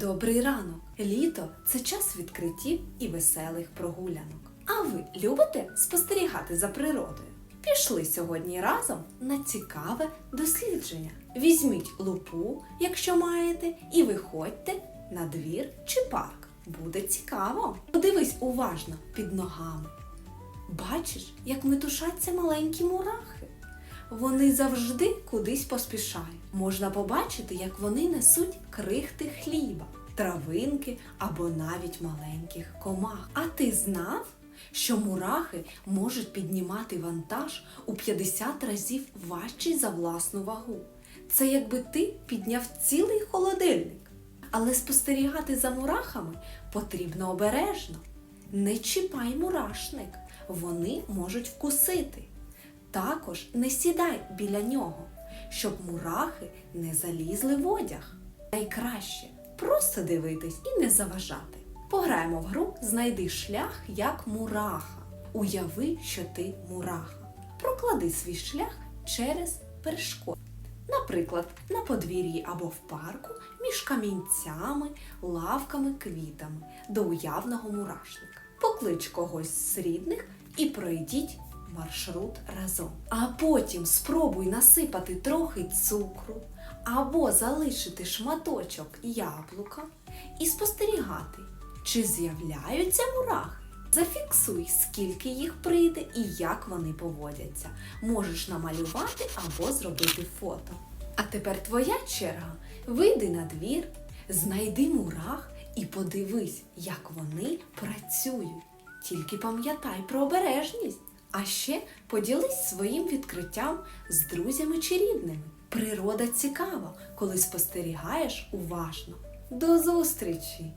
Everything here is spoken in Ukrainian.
Добрий ранок! Літо це час відкриттів і веселих прогулянок. А ви любите спостерігати за природою? Пішли сьогодні разом на цікаве дослідження. Візьміть лупу, якщо маєте, і виходьте на двір чи парк. Буде цікаво. Подивись уважно під ногами. Бачиш, як метушаться маленькі мурахи. Вони завжди кудись поспішають. Можна побачити, як вони несуть крихти хліба, травинки або навіть маленьких комах. А ти знав, що мурахи можуть піднімати вантаж у 50 разів важчий за власну вагу. Це якби ти підняв цілий холодильник. Але спостерігати за мурахами потрібно обережно. Не чіпай мурашник, вони можуть вкусити. Також не сідай біля нього, щоб мурахи не залізли в одяг. Найкраще просто дивитись і не заважати. Пограємо в гру Знайди шлях як мураха. Уяви, що ти мураха. Проклади свій шлях через перешкоди. Наприклад, на подвір'ї або в парку між камінцями, лавками, квітами до уявного мурашника. Поклич когось з рідних і пройдіть маршрут разом. А потім спробуй насипати трохи цукру або залишити шматочок яблука і спостерігати, чи з'являються мурахи. Зафіксуй, скільки їх прийде і як вони поводяться. Можеш намалювати або зробити фото. А тепер твоя черга. Вийди на двір, знайди мурах і подивись, як вони працюють. Тільки пам'ятай про обережність. А ще поділись своїм відкриттям з друзями чи рідними. Природа цікава, коли спостерігаєш уважно. До зустрічі!